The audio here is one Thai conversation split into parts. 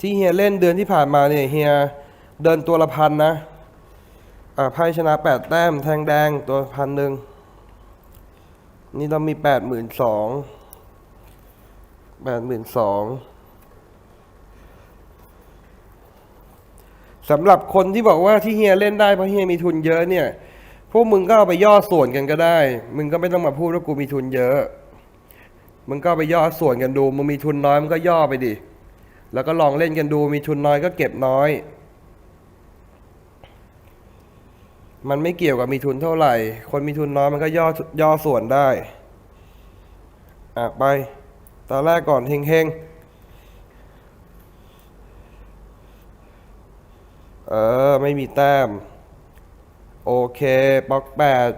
ที่เฮียเล่นเดือนที่ผ่านมาเนี่ยเฮียเดินตัวละพันนะไพ่ชนะแปดแต้มแทงแดงตัวพันหนึ่งนี่เรามีแปดหมื่นสองแปดหมื่นสองสำหรับคนที่บอกว่าที่เฮียเล่นได้เพราะเฮียมีทุนเยอะเนี่ย พวกมึงก็เอาไปย่อส่วนกันก็ได้ มึงก็ไม่ต้องมาพูดว่ากูมีทุนเยอะ มึงก็ไปย่อส่วนกันดู มึงมีทุนน้อยมึงก็ย่อไปดิ แล้วก็ลองเล่นกันดูมีทุนน้อยก็เก็บน้อย มันไม่เกี่ยวกับมีทุนเท่าไหร่ คนมีทุนน้อยมันก็ย่อย่อส่วนได้ อะไปตอนแรกก่อนเฮงเฮงๆเออ ไม่มีแต้ม โอเคบล็อกแปด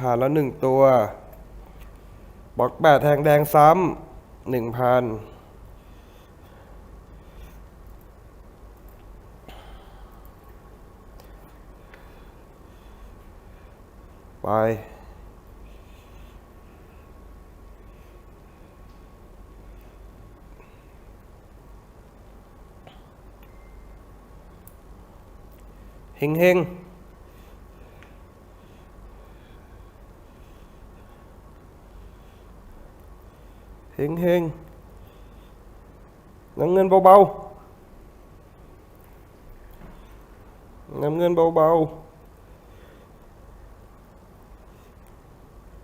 ผ่านแล้วหนึ่งตัวบล็อกแปดแทงแดงซ้ำหนึ่งพัน ไปเฮงเฮงเฮงเฮงน้ำ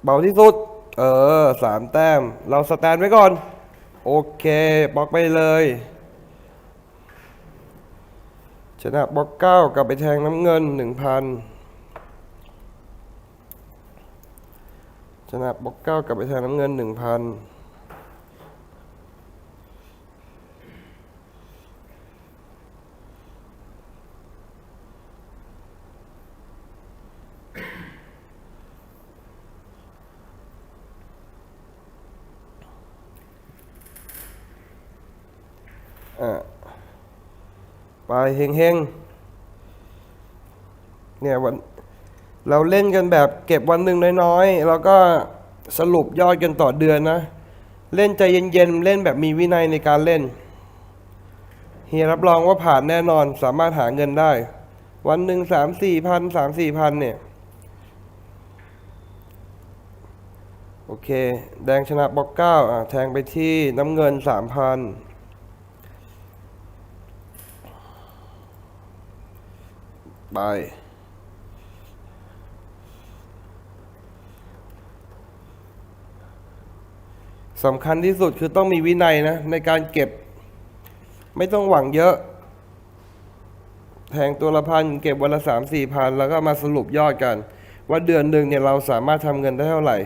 เบาๆน้ำเงินเบาๆเบาที่สุด เออสามแต้ม เราสแตนไว้ก่อน โอเคบล็อกไปเลยชนะบล็อกเก้ากลับไปแทงน้ำเงินหนึ่งพันชนะบล็อกเก้ากลับไปแทงน้ำเงินหนึ่งพัน ไปเฮงเฮงเนี่ยวันเราเล่นกันแบบเก็บวันหนึ่งน้อยๆ แล้วก็สรุปยอดกันต่อเดือนนะ เล่นใจเย็นๆ เล่นแบบมีวินัยในการเล่น เฮียรับรองว่าผ่านแน่นอนสามารถหาเงินได้ วันหนึ่งสามสี่พันสามสี่พันเนี่ย โอเค แดงชนะบล็อกเก้าแทงไปที่น้ำเงินสามพัน ไป สำคัญที่สุดคือต้องมีวินัยนะ ในการเก็บ ไม่ต้องหวังเยอะแทงตัวละพันเก็บวันละสามสี่พันแล้วก็มาสรุปยอดกัน ว่าเดือนหนึ่งเนี่ยเราสามารถทำเงินได้เท่าไหร่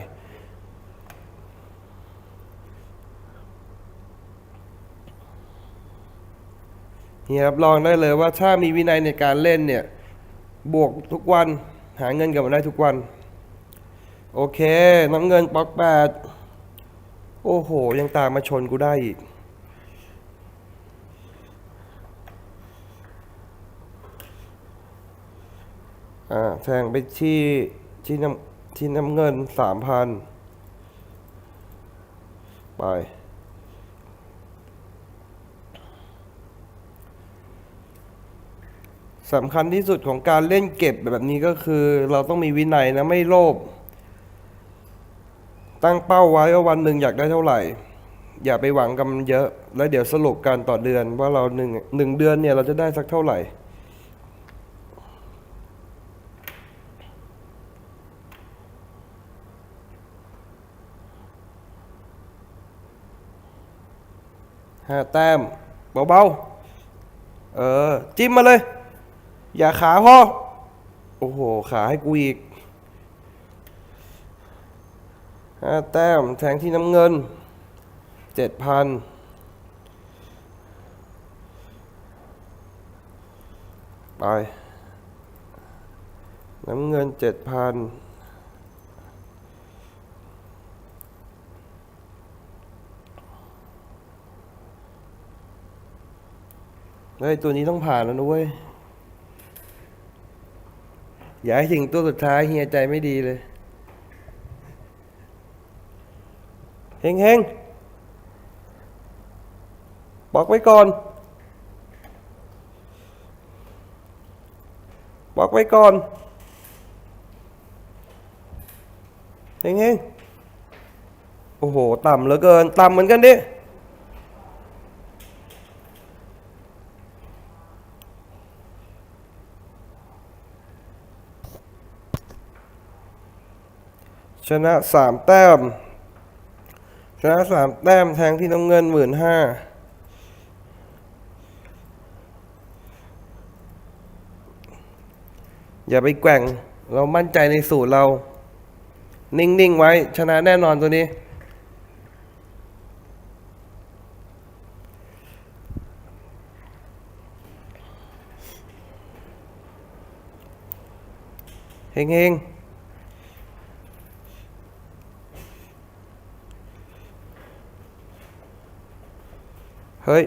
เฮียรับรองได้เลยว่าถ้ามีวินัยในการเล่นเนี่ย บวกทุกวัน หาเงินกับมาได้ทุกวัน โอเค น้ำเงินป๊อกแปดโอ้โห ยังตามมาชนกูได้อีก อ่าแทงไปที่ที่น้ำที่น้ำเงินสามพันไป สำคัญที่สุดของการเล่นเก็บแบบนี้ก็คือ เราต้องมีวินัยนะไม่โลภตั้งเป้าไว้ว่าวันหนึ่งอยากได้เท่าไหร่ อย่าไปหวังกับมันเยอะ แล้วเดี๋ยวสรุปกันต่อเดือนว่าเราหนึ่งหนึ่งเดือนเนี่ยเราจะได้สักเท่าไหร่ห้าแต้มเบาๆ เออ จิ้มมาเลย อย่าขาพ่อ โอ้โห ขาให้กูอีกห้าแต้มแทงที่น้ำเงินเจ็ดพันไป น้ำเงินเจ็ดพันเฮ้ยตัวนี้ต้องผ่านแล้วนะเว้ย อย่าให้ถึงตัวสุดท้ายเฮียใจไม่ดีเลยเฮงเฮงบอกไว้ก่อน บอกไว้ก่อนเฮงๆโอ้โห ต่ำเหลือเกิน ต่ำเหมือนกันดิ ชนะสามแต้ม ชนะสามแต้มแทงที่น้ำเงินหมื่นห้าอย่าไปแกว่ง เรามั่นใจในสูตรเรา นิ่ง ๆ ไว้ ชนะแน่นอนตัวนี้ เฮง ๆ เฮ้ย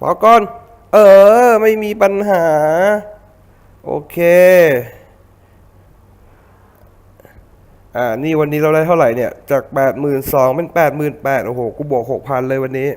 บอก่อน เออ ไม่มีปัญหา โอเค อ่า นี่วันนี้เราได้เท่าไหร่เนี่ย จากแปดหมื่นสองเป็นแปดหมื่นแปดโอ้โห กูบวกหกพันเลยวันนี้